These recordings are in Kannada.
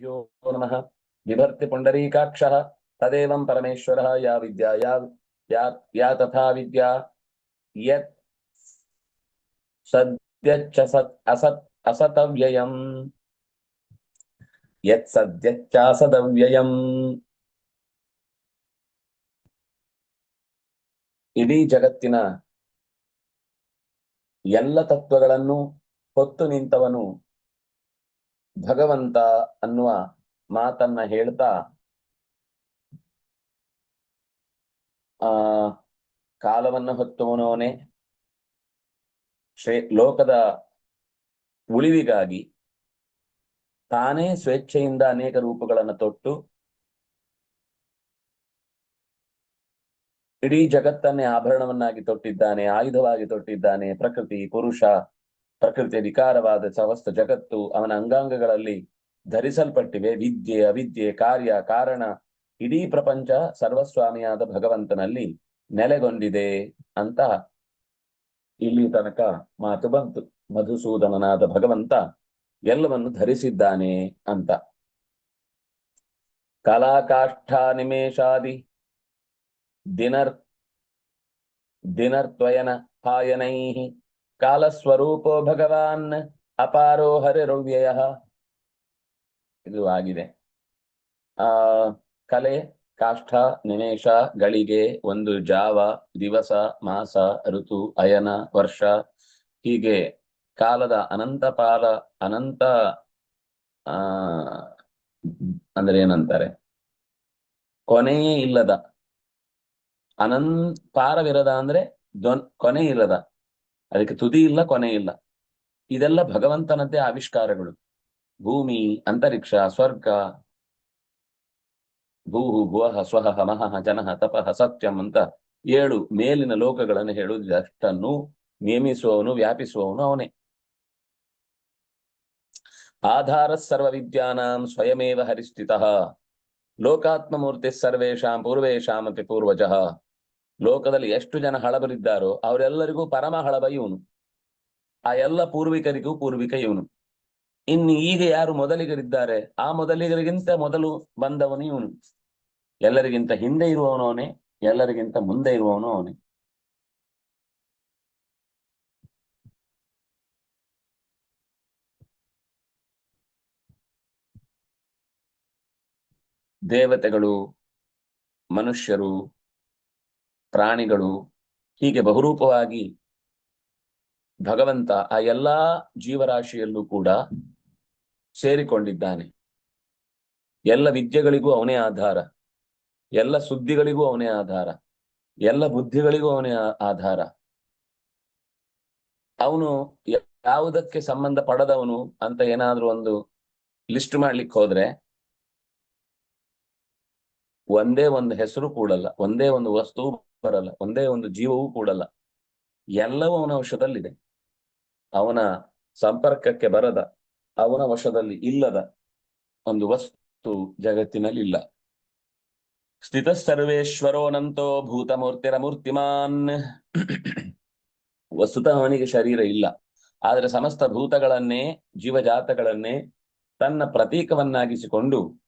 ಗುರುಭ್ಯೋ ನಮಃ ವಿಭರ್ತಿ ಪುಂಡರೀಕಾಕ್ಷ ತದೇವಂ ಪರಮೇಶ್ವರ ಯಾ ವಿದ್ಯಾ ಯಾ ಯಾ ತಥಾ ವಿದ್ಯಾ ಯತ್ ಸದ್ಯಚ್ಚ ಸತ್ ಅಸತ್ ಅಸತವ್ಯಯಂ ಯತ್ ಸದ್ಯಚ್ಚ ಅಸದವ್ಯಯಂ ಇಡೀ ಜಗತ್ತಿನ ಎಲ್ಲ ತತ್ವಗಳನ್ನು ಹೊತ್ತು ನಿಂತವನು ಭಗವಂತ ಅನ್ನುವ ಮಾತನ್ನ ಹೇಳ್ತಾ, ಆ, ಕಾಲವನ್ನು ಹೊತ್ತುವನೋನೆ ಶ್ರೇ, ಲೋಕದ ಉಳಿವಿಗಾಗಿ ತಾನೇ ಸ್ವೇಚ್ಛೆಯಿಂದ ಅನೇಕ ರೂಪಗಳನ್ನು ತೊಟ್ಟು, ಇಡೀ ಜಗತ್ತನ್ನೇ ಆಭರಣವನ್ನಾಗಿ ತೊಟ್ಟಿದ್ದಾನೆ, ಆಯುಧವಾಗಿ ತೊಟ್ಟಿದ್ದಾನೆ, ಪ್ರಕೃತಿ, ಪುರುಷ ಪ್ರಕೃತಿಯ ವಿಕಾರವಾದ ಸಮಸ್ತ ಜಗತ್ತು ಅವನ ಅಂಗಾಂಗಗಳಲ್ಲಿ ಧರಿಸಲ್ಪಟ್ಟಿವೆ. ವಿದ್ಯೆ, ಅವಿದ್ಯೆ, ಕಾರ್ಯ, ಕಾರಣ, ಇಡೀ ಪ್ರಪಂಚ ಸರ್ವಸ್ವಾಮಿಯಾದ ಭಗವಂತನಲ್ಲಿ ನೆಲೆಗೊಂಡಿದೆ ಅಂತ ಇಲ್ಲಿ ತನಕ ಮಾತು ಬಂತು. ಮಧುಸೂದನನಾದ ಭಗವಂತ ಎಲ್ಲವನ್ನು ಧರಿಸಿದ್ದಾನೆ ಅಂತ. ಕಲಾಕಾಷ್ಠ ನಿಮೇಷಾದಿ ದಿನರ್ ದಿನರ್ತ್ವಯನ ಹಾಯನೈ ಕಾಲಸ್ವರೂಪೋ ಭಗವಾನ್ ಅಪಾರೋ ಹರಿರವ್ಯಯ. ಇದು ಆಗಿದೆ. ಆ, ಕಲೆ, ಕಾಷ್ಠ, ನಿಮೇಷ, ಗಳಿಗೆ, ಒಂದು ಜಾವ, ದಿವಸ, ಮಾಸ, ಋತು, ಅಯನ, ವರ್ಷ. ಹೀಗೆ ಕಾಲದ ಅನಂತ ಪಾಲ ಅನಂತ, ಆ ಅಂದ್ರೆ ಏನಂತಾರೆ ಕೊನೆಯೇ ಇಲ್ಲದ. ಅನಂತ ಪಾರವಿರದ ಅಂದ್ರೆ ಕೊನೆ ಇಲ್ಲದ ಅದಕ್ಕೆ ತುದಿ ಇಲ್ಲ, ಕೊನೆ ಇಲ್ಲ. ಇದೆಲ್ಲ ಭಗವಂತನದ್ದೇ ಆವಿಷ್ಕಾರಗಳು. ಭೂಮಿ, ಅಂತರಿಕ್ಷ, ಸ್ವರ್ಗ. ಭೂಹು ಭುವಹ ಸ್ವಹ, ಮಹಃ, ಜನಃ, ತಪಃ, ಸತ್ಯಂ ಅಂತ ಏಳು ಮೇಲಿನ ಲೋಕಗಳನ್ನು ಹೇಳುವುದು ಅಷ್ಟನ್ನು ನೇಮಿಸುವವನು, ವ್ಯಾಪಿಸುವವನು ಅವನೇ. ಆಧಾರ ಸರ್ವ ವಿದ್ಯಾನಾಂ ಸ್ವಯಮೇವ ಹರಿಸ್ಥಿತ. ಲೋಕಾತ್ಮಮೂರ್ತಿ ಸರ್ವೇಶಾಂ ಪೂರ್ವೇಶಾಮಪಿ ಪೂರ್ವಜಃ. ಲೋಕದಲ್ಲಿ ಎಷ್ಟು ಜನ ಹಳಬರಿದ್ದಾರೋ ಅವರೆಲ್ಲರಿಗೂ ಪರಮ ಹಳಬ ಇವನು. ಆ ಎಲ್ಲ ಪೂರ್ವಿಕರಿಗೂ ಪೂರ್ವಿಕ ಇವನು. ಇನ್ನು ಈಗ ಯಾರು ಮೊದಲಿಗರಿದ್ದಾರೆ, ಆ ಮೊದಲಿಗರಿಗಿಂತ ಮೊದಲು ಬಂದವನು ಇವನು. ಎಲ್ಲರಿಗಿಂತ ಹಿಂದೆ ಇರುವವನು ಅವನೇ, ಎಲ್ಲರಿಗಿಂತ ಮುಂದೆ ಇರುವವನು ಅವನೇ. ದೇವತೆಗಳು, ಮನುಷ್ಯರು ಪ್ರಾಣಿಗಳು ಹೀಗೆ ಬಹುರೂಪವಾಗಿ ಭಗವಂತ ಆ ಎಲ್ಲಾ ಜೀವರಾಶಿಯಲ್ಲೂ ಕೂಡ ಸೇರಿಕೊಂಡಿದ್ದಾನೆ. ಎಲ್ಲ ವಿದ್ಯೆಗಳಿಗೂ ಅವನೇ ಆಧಾರ. ಎಲ್ಲ ಸುದ್ದಿಗಳಿಗೂ ಅವನೇ ಆಧಾರ. ಎಲ್ಲ ಬುದ್ಧಿಗಳಿಗೂ ಅವನೇ ಆಧಾರ. ಅವನು ಯಾವುದಕ್ಕೆ ಸಂಬಂಧ ಪಡೆದವನು ಅಂತ ಏನಾದ್ರೂ ಒಂದು ಲಿಸ್ಟ್ ಮಾಡ್ಲಿಕ್ಕೆ ಹೋದ್ರೆ ಒಂದೇ ಒಂದು ಹೆಸರು ಕೂಡಲ್ಲ, ಒಂದೇ ಒಂದು ವಸ್ತು ಬರಲ್ಲ. ಒಂದೇ ಒಂದು ಜೀವವೂ ಕೂಡಲ್ಲ. ಎಲ್ಲವೂ ಅವನ ವಶದಲ್ಲಿದೆ. ಅವನ ಸಂಪರ್ಕಕ್ಕೆ ಬರದ, ಅವನ ವಶದಲ್ಲಿ ಇಲ್ಲದ ಒಂದು ವಸ್ತು ಜಗತ್ತಿನಲ್ಲಿ ಇಲ್ಲ ಸ್ಥಿತ ಸರ್ವೇಶ್ವರೋನಂತೋ ಭೂತಮೂರ್ತಿರ ಮೂರ್ತಿಮಾನ್. ವಸ್ತುತಃ ಅವನಿಗೆ ಶರೀರ ಇಲ್ಲ. ಆದರೆ ಸಮಸ್ತ ಭೂತಗಳನ್ನೇ, ಜೀವಜಾತಗಳನ್ನೇ ತನ್ನ ಪ್ರತೀಕವನ್ನಾಗಿಸಿಕೊಂಡು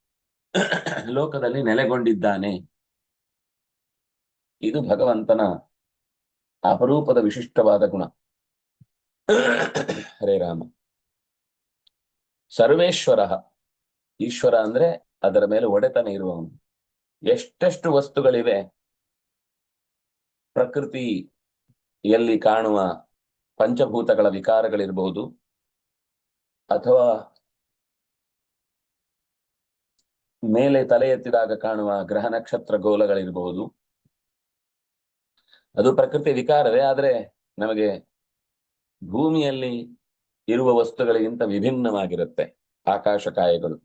ಲೋಕದಲ್ಲಿ ನೆಲೆಗೊಂಡಿದ್ದಾನೆ. ಇದು ಭಗವಂತನ ಅಪರೂಪದ ವಿಶಿಷ್ಟವಾದ ಗುಣ. ಹರೇ ರಾಮ. ಸರ್ವೇಶ್ವರ. ಈಶ್ವರ ಅಂದ್ರೆ ಅದರ ಮೇಲೆ ಒಡೆತನ ಇರುವವನು. ಎಷ್ಟೆಷ್ಟು ವಸ್ತುಗಳಿವೆ ಪ್ರಕೃತಿಯಲ್ಲಿ ಕಾಣುವ ಪಂಚಭೂತಗಳ ವಿಕಾರಗಳಿರ್ಬಹುದು ಅಥವಾ ಮೇಲೆ ತಲೆ ಎತ್ತಿದಾಗ ಕಾಣುವ ಗ್ರಹ ನಕ್ಷತ್ರ ಗೋಲಗಳಿರಬಹುದು ಅದು ಪ್ರಕೃತಿ ವಿಕಾರವೇ, ಆದ್ರೆ ನಮಗೆ ಭೂಮಿಯಲ್ಲಿ ಇರುವ ವಸ್ತುಗಳಿಗಿಂತ ವಿಭಿನ್ನವಾಗಿರುತ್ತೆ ಆಕಾಶಕಾಯಗಳು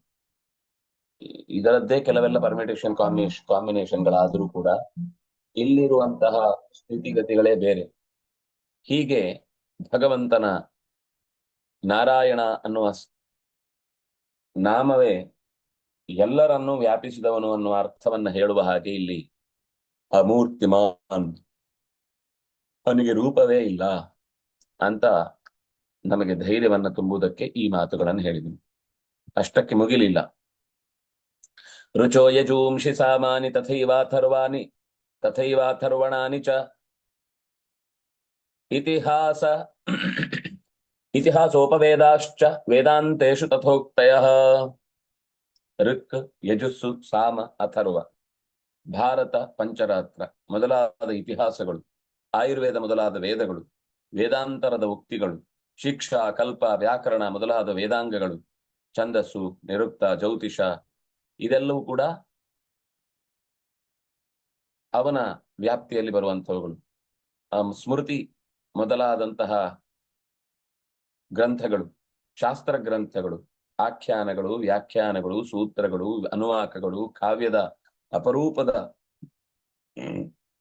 ಇದರದ್ದೇ ಕೆಲವೆಲ್ಲ ಪರ್ಮಿಟೇಷನ್ ಕಾಂಬಿನೇಷನ್ ಗಳಾದ್ರೂ ಕೂಡ ಇಲ್ಲಿರುವಂತಹ ಸ್ಥಿತಿಗತಿಗಳೇ ಬೇರೆ. ಹೀಗೆ ಭಗವಂತನ ನಾರಾಯಣ ಅನ್ನುವ ನಾಮವೇ ಎಲ್ಲರನ್ನೂ ವ್ಯಾಪಿಸಿದವನು ಅನ್ನುವ ಅರ್ಥವನ್ನ ಹೇಳುವ ಹಾಗೆ ಇಲ್ಲಿ ಅಮೂರ್ತಿಮಾನ್ ಅವನಿಗೆ ರೂಪವೇ ಇಲ್ಲ ಅಂತ ನಮಗೆ ಧೈರ್ಯವನ್ನು ತುಂಬುವುದಕ್ಕೆ ಈ ಮಾತುಗಳನ್ನು ಹೇಳಿದನು. ಅಷ್ಟಕ್ಕೆ ಮುಗಿಲಿಲ್ಲ. ರುಚೋ ಯಜೂಂಷಿ ಸಾಮಾನಿ ತಥೈವಾಥರ್ವಾನಿ ತಥೈವಾಥರ್ವಣಾನಿ ಚ. ಇತಿಹಾಸ, ಇತಿಹಾಸೋಪವೇದಾಶ್ಚ ವೇದಾಂತೇಷು ತಥೋಕ್ತಯ. ಋಕ್, ಯಜುಸ್ಸು, ಸಾಮ, ಅಥರ್ವ, ಭಾರತ, ಪಂಚರಾತ್ರ ಮೊದಲಾದ ಇತಿಹಾಸಗಳು. ಆಯುರ್ವೇದ ಮೊದಲಾದ ವೇದಗಳು, ವೇದಾಂತರದ ಉಕ್ತಿಗಳು, ಶಿಕ್ಷಾ, ಕಲ್ಪ, ವ್ಯಾಕರಣ ಮೊದಲಾದ ವೇದಾಂಗಗಳು, ಛಂದಸ್ಸು, ನಿರುಕ್ತ, ಜ್ಯೋತಿಷ, ಇದೆಲ್ಲವೂ ಕೂಡ ಅವನ ವ್ಯಾಪ್ತಿಯಲ್ಲಿ ಬರುವಂತಹವುಗಳು ಸ್ಮೃತಿ ಮೊದಲಾದಂತಹ ಗ್ರಂಥಗಳು, ಶಾಸ್ತ್ರ ಗ್ರಂಥಗಳು, ಆಖ್ಯಾನಗಳು, ವ್ಯಾಖ್ಯಾನಗಳು, ಸೂತ್ರಗಳು, ಅನುವಾಕಗಳು, ಕಾವ್ಯದ ಅಪರೂಪದ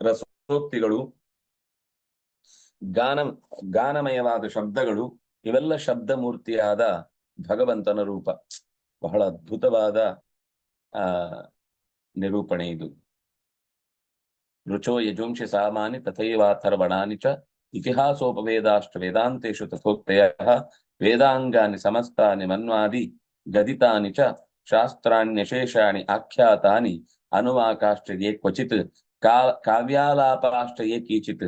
ರಸೋಕ್ತಿಗಳು ಗಾನ, ಗಾನಮಯವಾದ ಶಬ್ದಗಳು, ಇವೆಲ್ಲ ಶಬ್ದ ಮೂರ್ತಿಯಾದ ಭಗವಂತನ ರೂಪ. ಬಹಳ ಅದ್ಭುತವಾದ ನಿರೂಪಣೆ ಇದು. ರುಚೋ ಯಜುಂಷಿ ಸಾಮಾನಿ ತಥೈವಾಥರ್ವಣಾನಿ ಚ ಇತಿಹಾಸೋಪವೇದಾಶ್ಚ ವೇದಾಂತೇಶು ತಥೋಕ್ತಯ ವೇದಾಂಗಾನಿ ಸಮಸ್ತಾನಿ ಮನ್ವಾದಿ ಗದಿತಾನಿ ಚ ಶಾಸ್ತ್ರಾಣ್ಯಶೇಷಾಣಿ ಆಖ್ಯಾತಾನಿ ಅನುವಾಕಾಶ್ಚ ಯೇ ಕ್ವಚಿತ್ ಕಾ, ಕಾವ್ಯಾಲಾಪಾಶ್ಚ ಯೇ ಕೀಚಿತ್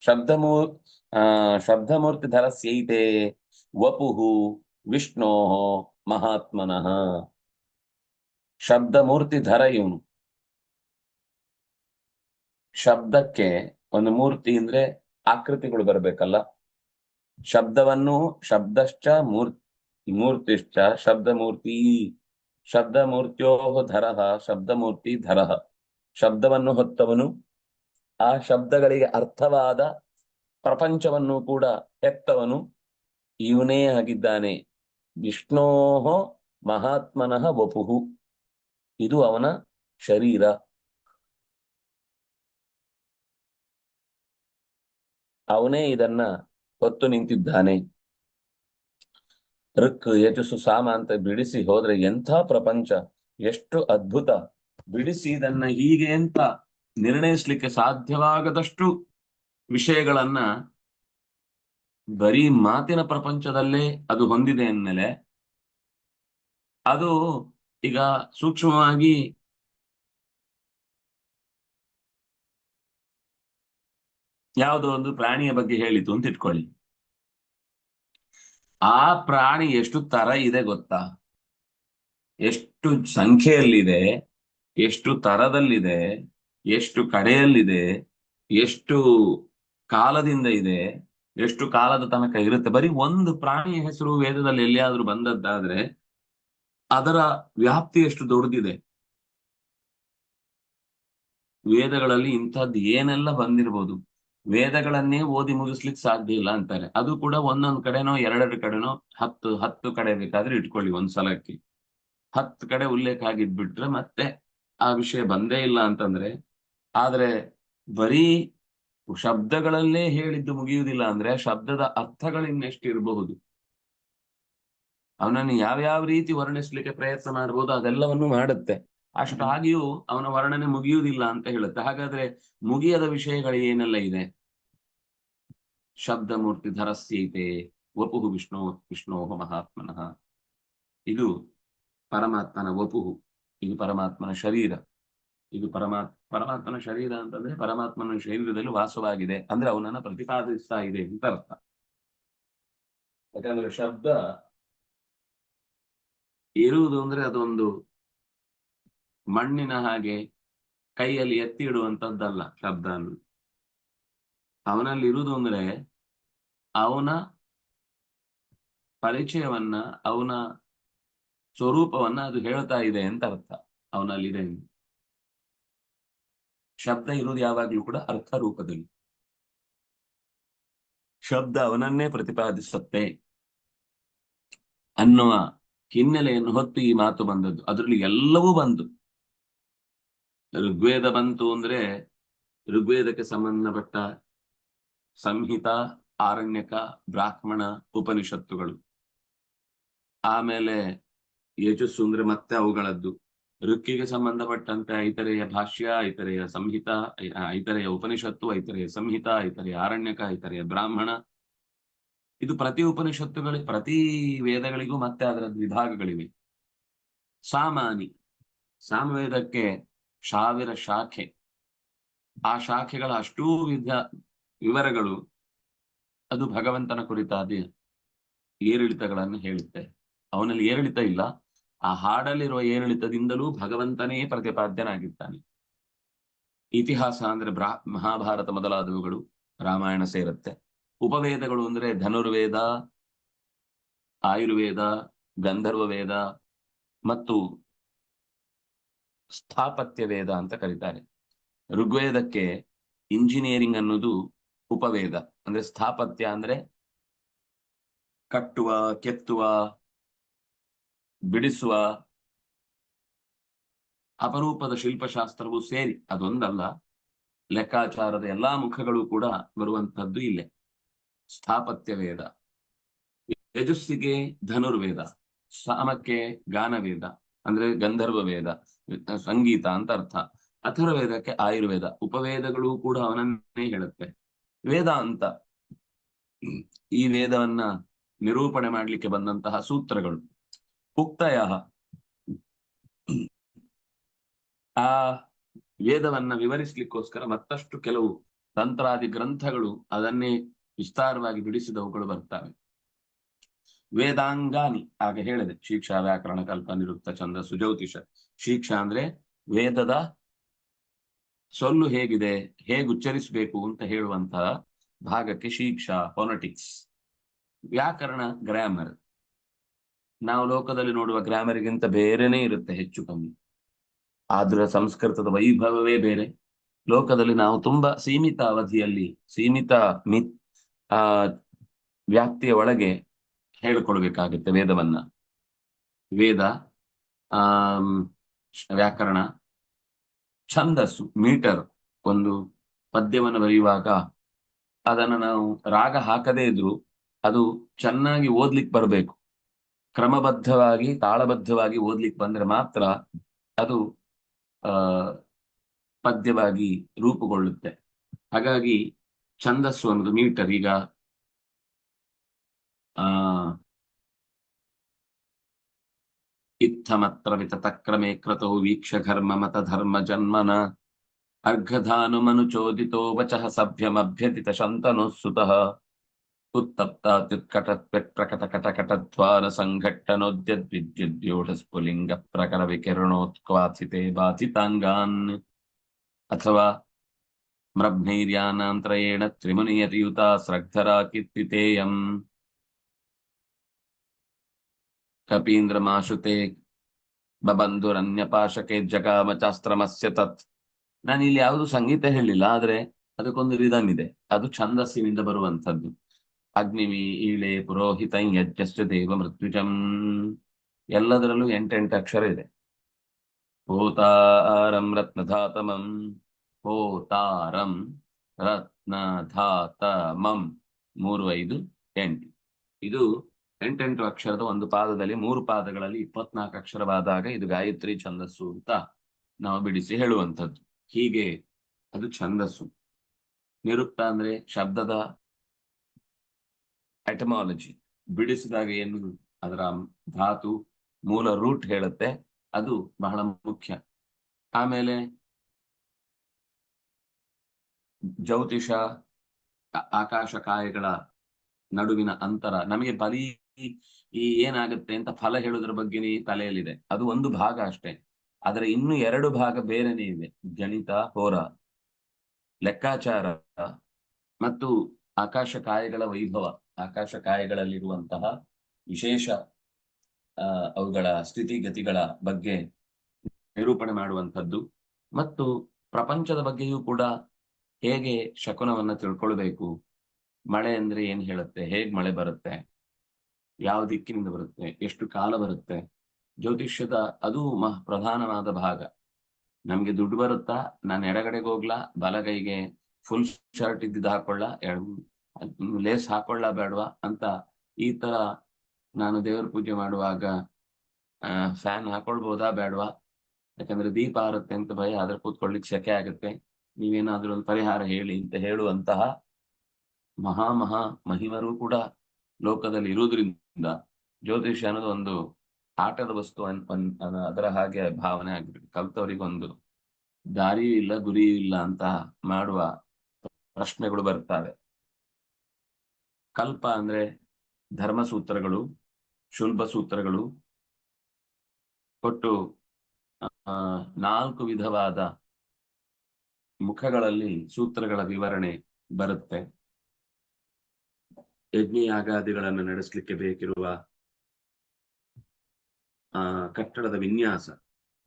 ಶಬ್ದಮೂ, ಆ ಶಬ್ದಮೂರ್ತಿಧರಸ್ಯೈತೆ ವಪುಹು ವಿಷ್ಣೋ ಮಹಾತ್ಮನಃ. ಶಬ್ದಮೂರ್ತಿಧರ ಇವನು ಶಬ್ದಕ್ಕೆ ಒಂದು ಮೂರ್ತಿ ಅಂದ್ರೆ ಆಕೃತಿಗಳು ಬರಬೇಕಲ್ಲ. ಶಬ್ದವನ್ನು ಶಬ್ದಶ್ಚ ಮೂರ್ತಿ, ಮೂರ್ತಿಶ್ಚ ಶಬ್ದಮೂರ್ತಿ. ಶಬ್ದಮೂರ್ತ್ಯೋ ಧರಃ, ಶಬ್ದಮೂರ್ತಿ ಧರಃ. ಶಬ್ದವನ್ನು ಹೊತ್ತವನು, ಆ ಶಬ್ದಗಳಿಗೆ ಅರ್ಥವಾದ ಪ್ರಪಂಚವನ್ನು ಕೂಡ ಎತ್ತವನು ಇವನೇ ಆಗಿದ್ದಾನೆ. ವಿಷ್ಣೋಹ ಮಹಾತ್ಮನಃ ವಪುಹು. ಇದು ಅವನ ಶರೀರ. ಅವನೇ ಇದನ್ನ ಹೊತ್ತು ನಿಂತಿದ್ದಾನೆ. ಋಕ್ ಯಜಸ್ಸು, ಸಾಮ ಅಂತ ಬಿಡಿಸಿ ಹೋದ್ರೆ ಎಂಥ ಪ್ರಪಂಚ? ಎಷ್ಟು ಅದ್ಭುತ. ಬಿಡಿಸಿ ಇದನ್ನ ಹೀಗೆ ಅಂತ ನಿರ್ಣಯಿಸ್ಲಿಕ್ಕೆ ಸಾಧ್ಯವಾಗದಷ್ಟು ವಿಷಯಗಳನ್ನ ಬರೀ ಮಾತಿನ ಪ್ರಪಂಚದಲ್ಲೇ ಅದು ಹೊಂದಿದೆ ಅಂದಮೇಲೆ ಅದು ಈಗ ಸೂಕ್ಷ್ಮವಾಗಿ ಯಾವುದೋ ಒಂದು ಪ್ರಾಣಿಯ ಬಗ್ಗೆ ಹೇಳಿತು ಅಂತ ಇಟ್ಕೊಳ್ಳಿ. ಆ ಪ್ರಾಣಿ ಎಷ್ಟು ತರ ಇದೆ ಗೊತ್ತಾ? ಎಷ್ಟು ಸಂಖ್ಯೆಯಲ್ಲಿದೆ, ಎಷ್ಟು ತರದಲ್ಲಿದೆ, ಎಷ್ಟು ಕಡೆಯಲ್ಲಿದೆ, ಎಷ್ಟು ಕಾಲದಿಂದ ಇದೆ, ಎಷ್ಟು ಕಾಲದ ತನಕ ಇರುತ್ತೆ. ಬರೀ ಒಂದು ಪ್ರಾಣಿಯ ಹೆಸರು ವೇದದಲ್ಲಿ ಎಲ್ಲಿಯಾದ್ರೂ ಬಂದದ್ದಾದ್ರೆ ಅದರ ವ್ಯಾಪ್ತಿ ಎಷ್ಟು ದೊಡ್ಡದಿದೆ ವೇದಗಳಲ್ಲಿ ಇಂಥದ್ದು ಏನೆಲ್ಲ ಬಂದಿರ್ಬೋದು? ವೇದಗಳನ್ನೇ ಓದಿ ಮುಗಿಸ್ಲಿಕ್ಕೆ ಸಾಧ್ಯ ಇಲ್ಲ ಅಂತಾರೆ. ಅದು ಕೂಡ ಒಂದೊಂದ್ ಕಡೆನೋ, ಎರಡೆರಡು ಕಡೆನೋ, ಹತ್ತು ಹತ್ತು ಕಡೆ ಬೇಕಾದ್ರೆ ಇಟ್ಕೊಳ್ಳಿ ಒಂದ್ ಸಲಕ್ಕೆ. ಹತ್ತು ಕಡೆ ಉಲ್ಲೇಖ ಆಗಿದ್ಬಿಟ್ರೆ ಮತ್ತೆ ಆ ವಿಷಯ ಬಂದೇ ಇಲ್ಲ ಅಂತಂದ್ರೆ, ಆದ್ರೆ ಬರೀ ಶಬ್ದಗಳಲ್ಲೇ ಹೇಳಿದ್ದು ಮುಗಿಯುವುದಿಲ್ಲ ಅಂದ್ರೆ ಶಬ್ದದ ಅರ್ಥಗಳಿನ್ನೆಷ್ಟು ಇರಬಹುದು? ಅವನನ್ನು ಯಾವ್ಯಾವ ರೀತಿ ವರ್ಣಿಸ್ಲಿಕ್ಕೆ ಪ್ರಯತ್ನ ಮಾಡಬಹುದು ಅದೆಲ್ಲವನ್ನು ಮಾಡುತ್ತೆ. ಅಷ್ಟಾಗಿಯೂ ಅವನ ವರ್ಣನೆ ಮುಗಿಯುವುದಿಲ್ಲ ಅಂತ ಹೇಳುತ್ತೆ. ಹಾಗಾದ್ರೆ ಮುಗಿಯದ ವಿಷಯಗಳು ಏನೆಲ್ಲ ಇದೆ? ಶಬ್ದ ಮೂರ್ತಿ ಧರಸ್ಯೈತೆ, ವಪುಹು ವಿಷ್ಣು, ವಿಷ್ಣೋಹ ಮಹಾತ್ಮನಃ. ಇದು ಪರಮಾತ್ಮನ ವಪುಹು, ಇದು ಪರಮಾತ್ಮನ ಶರೀರ. ಇದು ಪರಮಾತ್ ಪರಮಾತ್ಮನ ಶರೀರ ಅಂತಂದ್ರೆ ಪರಮಾತ್ಮನ ಶರೀರದಲ್ಲಿ ವಾಸವಾಗಿದೆ. ಅಂದ್ರೆ ಅವನನ್ನ ಪ್ರತಿಪಾದಿಸ್ತಾ ಇದೆ ಅಂತ ಅರ್ಥ. ಯಾಕಂದ್ರೆ ಶಬ್ದ ಇರುವುದು ಅಂದ್ರೆ ಅದೊಂದು ಮಣ್ಣಿನ ಹಾಗೆ ಕೈಯಲ್ಲಿ ಎತ್ತಿ ಇಡುವಂತದ್ದಲ್ಲ ಶಬ್ದ ಅವನಲ್ಲಿ ಇರುವುದು ಅಂದ್ರೆ ಅವನ ಪರಿಚಯವನ್ನ, ಅವನ ಸ್ವರೂಪವನ್ನ ಅದು ಹೇಳ್ತಾ ಇದೆ ಅಂತ ಅರ್ಥ. ಅವನಲ್ಲಿದೆ ಇದೆ ಶಬ್ದ ಇರುವುದು ಯಾವಾಗ್ಲೂ ಕೂಡ ಅರ್ಥ ರೂಪದಲ್ಲಿ. ಶಬ್ದ ಅವನನ್ನೇ ಪ್ರತಿಪಾದಿಸುತ್ತೆ ಅನ್ನುವ ಹಿನ್ನೆಲೆಯನ್ನು ಹೊತ್ತು ಈ ಮಾತು ಬಂದದ್ದು. ಅದರಲ್ಲಿ ಎಲ್ಲವೂ ಬಂತು ಋಗ್ವೇದ ಬಂತು ಅಂದ್ರೆ ಋಗ್ವೇದಕ್ಕೆ ಸಂಬಂಧಪಟ್ಟ ಸಂಹಿತ, ಆರಣ್ಯಕ, ಬ್ರಾಹ್ಮಣ ಉಪನಿಷತ್ತುಗಳು. ಆಮೇಲೆ ಯಜಸ್ಸು ಅಂದ್ರೆ ಮತ್ತೆ ಅವುಗಳದ್ದು. ಋಕ್ಕಿಗೆ ಸಂಬಂಧಪಟ್ಟಂತೆ ಐತರೆಯ ಭಾಷ್ಯ, ಐತರೆಯ ಸಂಹಿತ, ಐತರೆಯ ಉಪನಿಷತ್ತು, ಐತರೆಯ ಸಂಹಿತ, ಐತರೆಯ ಆರಣ್ಯಕ, ಐತರೆಯ ಬ್ರಾಹ್ಮಣ. ಇದು ಪ್ರತಿ ಉಪನಿಷತ್ತುಗಳಿಗೆ ಪ್ರತಿ ವೇದಗಳಿಗೂ ಮತ್ತೆ ಅದರ ವಿಭಾಗಗಳಿವೆ. ಸಾಮಾನಿ ಸಾಮವೇದಕ್ಕೆ ಸಾವಿರ ಶಾಖೆ. ಆ ಶಾಖೆಗಳ ಅಷ್ಟೂ ವಿಧ ವಿವರಗಳು ಅದು ಭಗವಂತನ ಕುರಿತಾದ ಏರಿಳಿತಗಳನ್ನು ಹೇಳುತ್ತೆ. ಅವನಲ್ಲಿ ಏರಿಳಿತ ಇಲ್ಲ. ಆ ಹಾಡಲ್ಲಿರುವ ಏರಿಳಿತದಿಂದಲೂ ಭಗವಂತನೇ ಪ್ರತಿಪಾದ್ಯನಾಗಿದ್ದಾನೆ. ಇತಿಹಾಸ ಅಂದ್ರೆ ಬ್ರಾ, ಮಹಾಭಾರತ ಮೊದಲಾದವುಗಳು ರಾಮಾಯಣ ಸೇರುತ್ತೆ. ಉಪವೇದಗಳು ಅಂದ್ರೆ ಧನುರ್ವೇದ, ಆಯುರ್ವೇದ ಗಂಧರ್ವ ವೇದ ಮತ್ತು ಸ್ಥಾಪತ್ಯ ವೇದ ಅಂತ ಕರೀತಾರೆ. ಋಗ್ವೇದಕ್ಕೆ ಇಂಜಿನಿಯರಿಂಗ್ ಅನ್ನೋದು ಉಪವೇದ. ಅಂದ್ರೆ ಸ್ಥಾಪತ್ಯ ಅಂದ್ರೆ ಕಟ್ಟುವ, ಕೆತ್ತುವ, ಬಿಡಿಸುವ ಅಪರೂಪದ ಶಿಲ್ಪಶಾಸ್ತ್ರವು ಸೇರಿ, ಅದೊಂದಲ್ಲ, ಲೆಕ್ಕಾಚಾರದ ಎಲ್ಲಾ ಮುಖಗಳು ಕೂಡ ಬರುವಂತಹದ್ದು ಇಲ್ಲೇ. ಸ್ಥಾಪತ್ಯ ವೇದ. ಯಜಸ್ಸಿಗೆ ಧನುರ್ವೇದ. ಸಾಮಕ್ಕೆ ಗಾನವೇದ. ಅಂದ್ರೆ ಗಂಧರ್ವ ವೇದ ಸಂಗೀತ ಅಂತ ಅರ್ಥ. ಅಥರ್ವೇದಕ್ಕೆ ಆಯುರ್ವೇದ, ಉಪವೇದಗಳು ಕೂಡ ಅವನನ್ನೇ ಹೇಳುತ್ತೆ. ವೇದ ಅಂತ, ಈ ವೇದವನ್ನ ನಿರೂಪಣೆ ಮಾಡ್ಲಿಕ್ಕೆ ಬಂದಂತಹ ಸೂತ್ರಗಳು. ಉಕ್ತಯ, ಆ ವೇದವನ್ನ ವಿವರಿಸ್ಲಿಕ್ಕೋಸ್ಕರ ಮತ್ತಷ್ಟು ಕೆಲವು ತಂತ್ರಾದಿ ಗ್ರಂಥಗಳು ಅದನ್ನೇ ವಿಸ್ತಾರವಾಗಿ ಬಿಡಿಸಿದವುಗಳು ಬರ್ತವೆ. ವೇದಾಂಗಾನಿ. ಆಗ ಹೇಳಿದೆ. ಶಿಕ್ಷಾ ವ್ಯಾಕರಣ, ಕಲ್ಪ, ನಿರುಕ್ತ ಛಂದಸ್ಸು ಸುಜ್ಯೋತಿಷ. ಶಿಕ್ಷಾ ಅಂದ್ರೆ ವೇದದ ಸೊಲ್ಲು ಹೇಗಿದೆ, ಹೇಗೆ ಉಚ್ಚರಿಸಬೇಕು ಅಂತ ಹೇಳುವಂತಹ ಭಾಗಕ್ಕೆ ಶಿಕ್ಷಾ ಫೋನಟಿಕ್ಸ್ ವ್ಯಾಕರಣ ಗ್ರಾಮರ್ ನಾವು ಲೋಕದಲ್ಲಿ ನೋಡುವ ಗ್ರಾಮರಿಗಿಂತ ಬೇರೆನೇ ಇರುತ್ತೆ ಹೆಚ್ಚು ಕಮ್ಮಿ. ಆದ್ರ ಸಂಸ್ಕೃತದ ವೈಭವವೇ ಬೇರೆ. ಲೋಕದಲ್ಲಿ ನಾವು ತುಂಬಾ ಸೀಮಿತ ಅವಧಿಯಲ್ಲಿ, ಸೀಮಿತ ಮಿ ಆ, ವ್ಯಾಪ್ತಿಯ ಒಳಗೆ ಹೇಳಿಕೊಳ್ಬೇಕಾಗುತ್ತೆ ವೇದವನ್ನ. ವೇದ ಆ ವ್ಯಾಕರಣ, ಛಂದಸ್ಸು, ಮೀಟರ್ ಒಂದು ಪದ್ಯವನ್ನು ಬರೆಯುವಾಗ ಅದನ್ನು ನಾವು ರಾಗ ಹಾಕದೇ ಇದ್ರು ಅದು ಚೆನ್ನಾಗಿ ಓದ್ಲಿಕ್ಕೆ ಬರಬೇಕು. ಕ್ರಮಬದ್ಧವಾಗಿ, ತಾಳಬದ್ಧವಾಗಿ ಓದ್ಲಿಕ್ಕೆ ಬಂದ್ರೆ ಮಾತ್ರ ಅದು, ಆ, ಪದ್ಯವಾಗಿ ರೂಪುಗೊಳ್ಳುತ್ತೆ. ಹಾಗಾಗಿ ಛಂದಸ್ಸು ಅನ್ನೋದು ಮೀಟರ್. ಈಗ ఇత్తమత్ర వితతక్రమే క్రతో వీక్షఘర్మమత ధర్మ జన్మన. అర్ఘధానుమనుచోదితో వచ సభ్యమభ్యతిత శంతనుసుత ఉత్తప్తాత్యుత్కటత్వ్యప్రకటకటకటద్వార సంఘట్టనోద్యద్విద్యుద్యోఢస్ఫులింగ ప్రకర వికిరణోత్క్వాసితే బాధితాంగాన్. అథవా మ్రభ్నైర్యానాంత్రయేణ త్రిమునియతియుతా స్రగ్ధరా కీర్తితేయం ಕಪೀಂದ್ರಮಾಶುತೆ ಬಬಂಧುರನ್ಯಪಾಶಕೆ ಜಗಾಮಚಾಸ್ತ್ರಮಸ್ಯ ತತ್. ನಾನು ಇಲ್ಲಿ ಯಾವುದು ಸಂಗೀತ ಹೇಳಿಲ್ಲ, ಆದ್ರೆ ಅದಕ್ಕೊಂದು ರಿದಮ್ ಇದೆ. ಅದು ಛಂದಸ್ಸಿನಿಂದ ಬರುವಂತದ್ದು ಅಗ್ನಿವಿ ಈಳೆ ಪುರೋಹಿತ ಯಜ್ಜಸ್ಯ ದೇವ ಮೃತ್ಯುಜಂ ಎಲ್ಲದರಲ್ಲೂ ಎಂಟೆಂಟು ಅಕ್ಷರ ಇದೆ. ಹೋತಾರಂ ರತ್ನಧಾತಮಂ ಹೋತಾರಂ ರತ್ನಧಾತಮಂ. ಮೂರು ಐದು ಎಂಟು. ಇದು ಎಂಟೆಂಟು ಅಕ್ಷರದ ಒಂದು ಪಾದದಲ್ಲಿ ಮೂರು ಪಾದಗಳಲ್ಲಿ ಇಪ್ಪತ್ನಾಲ್ಕು ಅಕ್ಷರವಾದಾಗ ಇದು ಗಾಯತ್ರಿ ಛಂದಸ್ಸು ಅಂತ ನಾವು ಬಿಡಿಸಿ ಹೇಳುವಂಥದ್ದು. ಹೀಗೆ ಅದು ಛಂದಸ್ಸು. ನಿರುಕ್ತ ಅಂದ್ರೆ ಶಬ್ದದ ಎಟಮಾಲಜಿ ಬಿಡಿಸಿದಾಗ ಏನು? ಅದರ ಧಾತು ಮೂಲ ರೂಟ್ ಹೇಳುತ್ತೆ. ಅದು ಬಹಳ ಮುಖ್ಯ. ಆಮೇಲೆ ಜ್ಯೋತಿಷ ಆಕಾಶ ಕಾಯಗಳ ನಡುವಿನ ಅಂತರ. ನಮಗೆ ಬರೀ ಈ ಏನಾಗುತ್ತೆ ಅಂತ ಫಲ ಹೇಳುದ್ರ ಬಗ್ಗೆನೇ ತಲೆಯಲ್ಲಿದೆ. ಅದು ಒಂದು ಭಾಗ ಅಷ್ಟೇ. ಆದ್ರೆ ಇನ್ನು ಎರಡು ಭಾಗ ಬೇರೆನೇ ಇದೆ. ಗಣಿತ, ಹೋರ, ಲೆಕ್ಕಾಚಾರ ಮತ್ತು ಆಕಾಶ ಕಾಯಗಳ ವೈಭವ. ಆಕಾಶ ಕಾಯಗಳಲ್ಲಿರುವಂತಹ ವಿಶೇಷ ಅವುಗಳ ಅವುಗಳ ಸ್ಥಿತಿಗತಿಗಳ ಬಗ್ಗೆ ನಿರೂಪಣೆ ಮಾಡುವಂಥದ್ದು. ಮತ್ತು ಪ್ರಪಂಚದ ಬಗ್ಗೆಯೂ ಕೂಡ ಹೇಗೆ ಶಕುನವನ್ನ ತಿಳ್ಕೊಳ್ಬೇಕು, ಮಳೆ ಅಂದ್ರೆ ಏನ್ ಹೇಳುತ್ತೆ, ಹೇಗ್ ಮಳೆ ಬರುತ್ತೆ ಯಾವ ದಿಕ್ಕಿನಿಂದ ಬರುತ್ತೆ, ಎಷ್ಟು ಕಾಲ ಬರುತ್ತೆ, ಜ್ಯೋತಿಷ್ಯದ ಅದು ಮಹ ಪ್ರಧಾನವಾದ ಭಾಗ. ನಮ್ಗೆ ದುಡ್ಡು ಬರುತ್ತಾ, ನಾನು ಎಡಗಡೆಗೆ ಹೋಗ್ಲಾ ಬಲಗೈಗೆ ಫುಲ್ ಶರ್ಟ್ ಇದ್ದಿದ್ದು ಹಾಕೊಳ್ಳ ಲೇಸ್ ಹಾಕೊಳ್ಳ ಬೇಡವಾ ಅಂತ ಈ ತರ ನಾನು ದೇವರ ಪೂಜೆ ಮಾಡುವಾಗ ಫ್ಯಾನ್ ಹಾಕೊಳ್ಬಹುದಾ ಬೇಡವಾ? ಯಾಕಂದ್ರೆ ದೀಪ ಆರುತ್ತೆ ಅಂತ ಭಯ, ಆದ್ರೆ ಕೂತ್ಕೊಳ್ಳಿಕ್ ಶಕೆ ಆಗುತ್ತೆ. ನೀವೇನಾದ್ರೂ ಒಂದು ಪರಿಹಾರ ಹೇಳಿ ಅಂತ ಹೇಳುವಂತಹ ಮಹಾ ಮಹಾ ಮಹಿಮರು ಕೂಡ ಲೋಕದಲ್ಲಿ ಇರುವುದರಿಂದ ಜ್ಯೋತಿಷ್ಯ ಅನ್ನೋದು ಒಂದು ಆಟದ ವಸ್ತು ಅದರ ಹಾಗೆ ಭಾವನೆ ಆಗಿರುತ್ತೆ. ಕಲ್ತವರಿಗೊಂದು ದಾರಿಯೂ ಇಲ್ಲ, ಗುರಿಯೂ ಇಲ್ಲ ಅಂತ ಮಾಡುವ ಪ್ರಶ್ನೆಗಳು ಬರ್ತವೆ. ಕಲ್ಪ ಅಂದ್ರೆ ಧರ್ಮಸೂತ್ರಗಳು ಶುಲ್ಭ ಸೂತ್ರಗಳು ಕೊಟ್ಟು ನಾಲ್ಕು ವಿಧವಾದ ಮುಖಗಳಲ್ಲಿ ಸೂತ್ರಗಳ ವಿವರಣೆ ಬರುತ್ತೆ. ಯಜ್ಞಯಾಗಾದಿಗಳನ್ನು ನಡೆಸಲಿಕ್ಕೆ ಬೇಕಿರುವ, ಆ, ಕಟ್ಟಡದ ವಿನ್ಯಾಸ,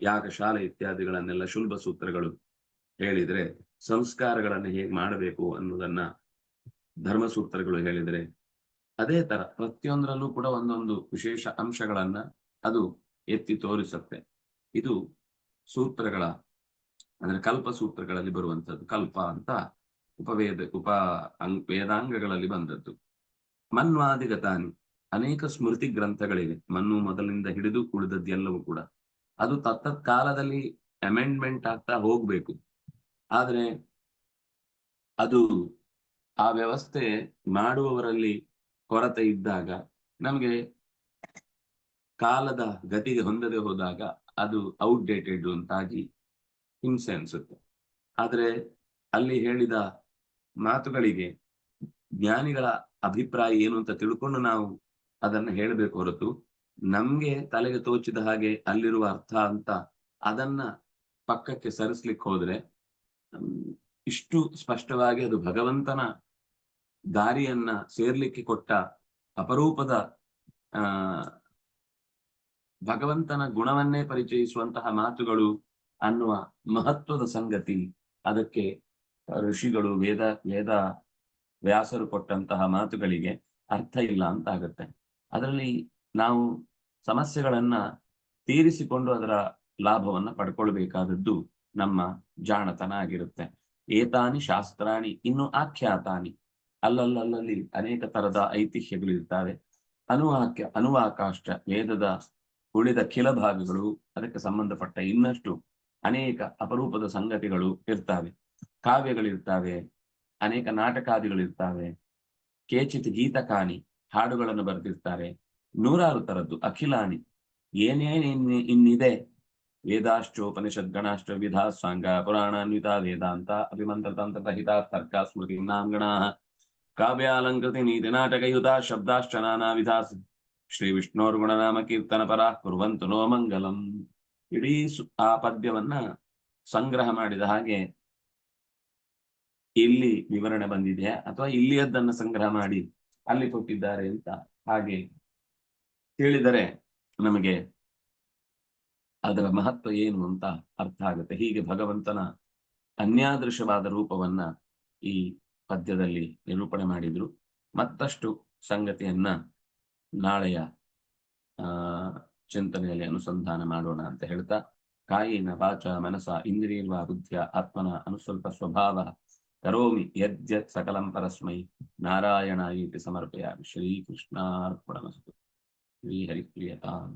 ಯಾಗಶಾಲೆ ಇತ್ಯಾದಿಗಳನ್ನೆಲ್ಲ ಶುಲ್ಭ ಸೂತ್ರಗಳು ಹೇಳಿದ್ರೆ ಸಂಸ್ಕಾರಗಳನ್ನು ಹೇಗೆ ಮಾಡಬೇಕು ಅನ್ನೋದನ್ನ ಧರ್ಮಸೂತ್ರಗಳು ಹೇಳಿದ್ರೆ ಅದೇ ತರ ಪ್ರತಿಯೊಂದರಲ್ಲೂ ಕೂಡ ಒಂದೊಂದು ವಿಶೇಷ ಅಂಶಗಳನ್ನ ಅದು ಎತ್ತಿ ತೋರಿಸುತ್ತೆ. ಇದು ಸೂತ್ರಗಳ, ಅಂದ್ರೆ ಕಲ್ಪ ಸೂತ್ರಗಳಲ್ಲಿ ಬರುವಂತದ್ದು ಕಲ್ಪ ಅಂತ ಉಪವೇದ, ಉಪ ಅಂಗ್, ವೇದಾಂಗಗಳಲ್ಲಿ ಬಂದದ್ದು. ಮನ್ವಾದಿಗತಾನಿ. ಅನೇಕ ಸ್ಮೃತಿ ಗ್ರಂಥಗಳಿವೆ. ಮನ್ನು ಮೊದಲಿನಿಂದ ಹಿಡಿದು ಉಳಿದದ್ದೆಲ್ಲವೂ ಕೂಡ. ಅದು ತತ್ತತ್ ಕಾಲದಲ್ಲಿ ಅಮೆಂಡ್ಮೆಂಟ್ ಆಗ್ತಾ ಹೋಗ್ಬೇಕು. ಆದ್ರೆ ಅದು ಆ ವ್ಯವಸ್ಥೆ ಮಾಡುವವರಲ್ಲಿ ಕೊರತೆ ಇದ್ದಾಗ ನಮಗೆ ಕಾಲದ ಗತಿಗೆ ಹೊಂದದೆ ಹೋದಾಗ ಅದು ಔಟ್ಡೇಟೆಡ್ ಅಂತಾಗಿ ಹಿಂಸೆ ಅನ್ಸುತ್ತೆ. ಆದ್ರೆ ಅಲ್ಲಿ ಹೇಳಿದ ಮಾತುಗಳಿಗೆ ಜ್ಞಾನಿಗಳ ಅಭಿಪ್ರಾಯ ಏನು ಅಂತ ತಿಳ್ಕೊಂಡು ನಾವು ಅದನ್ನ ಹೇಳಬೇಕು ಹೊರತು ನಮ್ಗೆ ತಲೆಗೆ ತೋಚಿದ ಹಾಗೆ ಅಲ್ಲಿರುವ ಅರ್ಥ ಅಂತ ಅದನ್ನ ಪಕ್ಕಕ್ಕೆ ಸರಿಸ್ಲಿಕ್ಕೆ ಹೋದ್ರೆ ಇಷ್ಟು ಸ್ಪಷ್ಟವಾಗಿ ಅದು ಭಗವಂತನ ದಾರಿಯನ್ನ ಸೇರ್ಲಿಕ್ಕೆ ಕೊಟ್ಟ ಅಪರೂಪದ, ಆ, ಭಗವಂತನ ಗುಣವನ್ನೇ ಪರಿಚಯಿಸುವಂತಹ ಮಾತುಗಳು ಅನ್ನುವ ಮಹತ್ವದ ಸಂಗತಿ ಅದಕ್ಕೆ ಋಷಿಗಳು ವೇದ ವೇದ ವ್ಯಾಸರು ಕೊಟ್ಟಂತಹ ಮಾತುಗಳಿಗೆ ಅರ್ಥ ಇಲ್ಲ ಅಂತ ಆಗುತ್ತೆ ಅದರಲ್ಲಿ ನಾವು ಸಮಸ್ಯೆಗಳನ್ನ ತೀರಿಸಿಕೊಂಡು ಅದರ ಲಾಭವನ್ನ ಪಡ್ಕೊಳ್ಬೇಕಾದದ್ದು ನಮ್ಮ ಜಾಣತನ ಆಗಿರುತ್ತೆ. ಏತಾನಿ ಶಾಸ್ತ್ರಾಣಿ, ಇನ್ನು ಆಖ್ಯಾತಾನಿ. ಅಲ್ಲಲ್ಲಲ್ಲಿ ಅನೇಕ ತರದ ಐತಿಹ್ಯಗಳು ಇರ್ತವೆ. ಅನುವಾಕ್ಯ, ಅನುವಾಕಾಷ್ಟ, ವೇದದ ಉಳಿದ ಕೆಲ ಭಾಗಗಳು, ಅದಕ್ಕೆ ಸಂಬಂಧಪಟ್ಟ ಇನ್ನಷ್ಟು ಅನೇಕ ಅಪರೂಪದ ಸಂಗತಿಗಳು ಇರ್ತವೆ. ಕಾವ್ಯಗಳಿರ್ತವೆ. ಅನೇಕ ನಾಟಕಾದಿಗಳಿರ್ತಾವೆ. ಕೇಚಿತ್ ಗೀತಕಾನಿ ಹಾಡುಗಳನ್ನು ಬರೆದಿರ್ತಾರೆ. ನೂರಾರು ತರದ್ದು ಅಖಿಲಾನಿ ಏನೇನ್ ಇನ್- ಇನ್ನಿದೆ. ವೇದಾಶ್ಚೋಪನಿಷದ್ ಗಣಾಶ್ಚ, ವಿಧಾ, ಸಾಂಗ, ಪುರಾಣಾನ್ವಿತ, ವೇದಾಂತ, ಅಭಿಮಂತ್ರ, ತಂತ್ರ ಹಿತಾ ತರ್ಕ, ಸ್ಮೃತಿ ನಾಂಗಣ ಕಾವ್ಯಾಲಂಕೃತಿ ನೀತಿ ನಾಟಕಯುತ ಶಬ್ದಾಶ್ಚ, ನಾನಾ ವಿಧಾ ಶ್ರೀ ವಿಷ್ಣೋರ್ಗುಣನಾಮ ಕೀರ್ತನ ಪರ, ಕುರುವಂತು, ನೋ ಮಂಗಲಂ. ಇಡೀ ಆ ಪದ್ಯವನ್ನ ಸಂಗ್ರಹ ಮಾಡಿದ ಹಾಗೆ ಇಲ್ಲಿ ವಿವರಣೆ ಬಂದಿದೆ ಅಥವಾ ಇಲ್ಲಿಯದ್ದನ್ನು ಸಂಗ್ರಹ ಮಾಡಿ ಅಲ್ಲಿ ಕೊಟ್ಟಿದ್ದಾರೆ ಅಂತ ಹಾಗೆ ಹೇಳಿದರೆ ನಮಗೆ ಅದರ ಮಹತ್ವ ಏನು ಅಂತ ಅರ್ಥ ಆಗುತ್ತೆ. ಹೀಗೆ ಭಗವಂತನ ಅನ್ಯಾದೃಶವಾದ ರೂಪವನ್ನ ಈ ಪದ್ಯದಲ್ಲಿ ನಿರೂಪಣೆ ಮಾಡಿದ್ರು. ಮತ್ತಷ್ಟು ಸಂಗತಿಯನ್ನ ನಾಳೆಯ, ಆ, ಚಿಂತನೆಯಲ್ಲಿ ಅನುಸಂಧಾನ ಮಾಡೋಣ ಅಂತ ಹೇಳ್ತಾ, ಕಾಯಿನ ವಾಚ ಮನಸ ಇಂದ್ರಿಯರ್ವ ಬುದ್ಧಿಯ ಆತ್ಮನ ಅನುಸ್ವಲ್ಪ ಸ್ವಭಾವ కరోమి యద్యత్ సకలం పరస్మై నారాయణాయ సమర్పయామి శ్రీకృష్ణార్పణమస్తు శ్రీహరిప్రియతాం